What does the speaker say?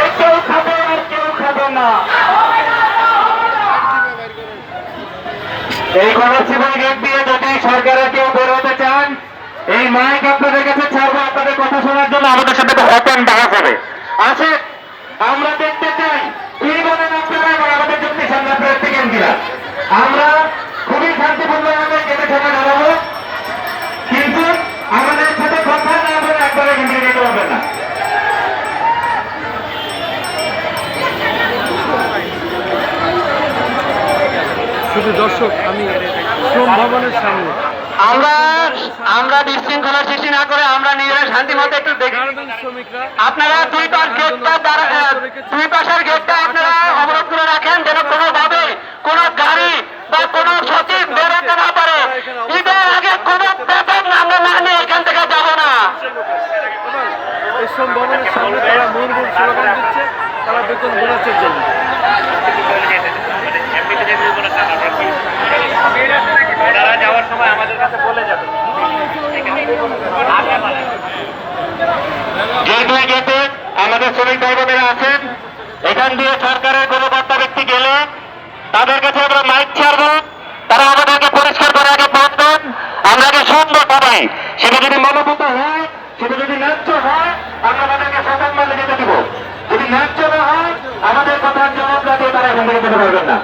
এই কেউ খাবে আর কেউ খাবে না। এই কমার্সিবল গেট দিয়ে যদি সরকারে কেউ বেরোতে চান, এই মাইক আপনাদের শুধু দর্শক আমি শ্রম ভবনের সামনে। আমরা আমরা বিশৃঙ্খলা সৃষ্টি না করে আমরা নিজেরা শান্তি মতো একটু দেখি। আপনারা দুই পাশ গেটটা দ্বারা দুই পাশের গেটটা আপনারা অবরোধ করে রাখেন যেন কোনোভাবে কোনো গাড়ি বা কোনো সচিব বেরোতে না পারে। ঈদের আগে কোনো বেতন আমরা না নিয়ে এখান থেকে যাব না। শ্রম ভবনের সামনে তারা মূল মূল স্লোগান দিচ্ছে তারা বেতন বোনাসের জন্য তারা যাওয়ার সময় আমাদের কাছে বলে যাবে যে দুই আমাদের শ্রমিক ভাই বোনেরা আছেন, এখান দিয়ে সরকারের কোনো বার্তা ব্যক্তি গেলে তাদের কাছে আমরা মাইক ছাড়বো, তারা আমাদেরকে পরিষ্কার করে আগে বলবেন আমরা আগে শুনব সবাই, সেটা যদি মনোভূত হয়, সেটা যদি ন্যায্য হয়, আমরা তাদেরকে সকাল মালে যেতে দিব। যদি ন্যায্য না হয়, আমাদের কথার জবাব দিয়ে তারা এখান থেকে যেতে পারবেন না।